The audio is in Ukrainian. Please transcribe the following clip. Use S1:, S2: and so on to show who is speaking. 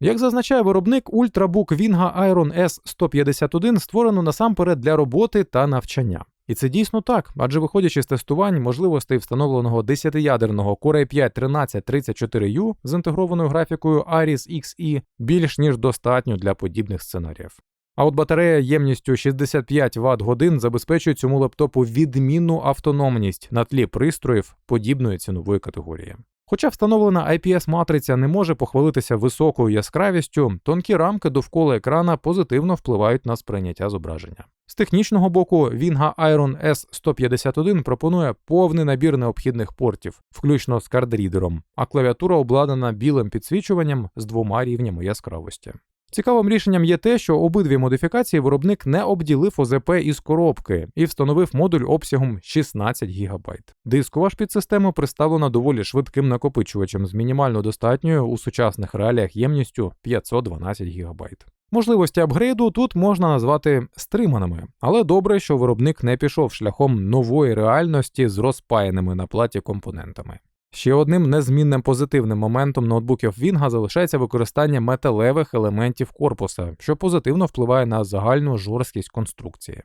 S1: Як зазначає виробник, ультрабук Vinga Iron S151 створено насамперед для роботи та навчання. І це дійсно так, адже виходячи з тестувань можливостей встановленого 10-ядерного Core i5 1334U з інтегрованою графікою Aris XE більш ніж достатньо для подібних сценаріїв. А от батарея ємністю 65 Вт годин забезпечує цьому лептопу відмінну автономність на тлі пристроїв подібної цінової категорії. Хоча встановлена IPS-матриця не може похвалитися високою яскравістю, тонкі рамки довкола екрана позитивно впливають на сприйняття зображення. З технічного боку, Vinga Iron S151 пропонує повний набір необхідних портів, включно з кардрідером, а клавіатура обладнана білим підсвічуванням з двома рівнями яскравості. Цікавим рішенням є те, що обидві модифікації виробник не обділив ОЗП із коробки і встановив модуль обсягом 16 ГБ. Дискова ж підсистема представлена доволі швидким накопичувачем з мінімально достатньою у сучасних реаліях ємністю 512 ГБ. Можливості апгрейду тут можна назвати стриманими, але добре, що виробник не пішов шляхом нової реальності з розпаяними на платі компонентами. Ще одним незмінним позитивним моментом ноутбуків Вінга залишається використання металевих елементів корпуса, що позитивно впливає на загальну жорсткість конструкції.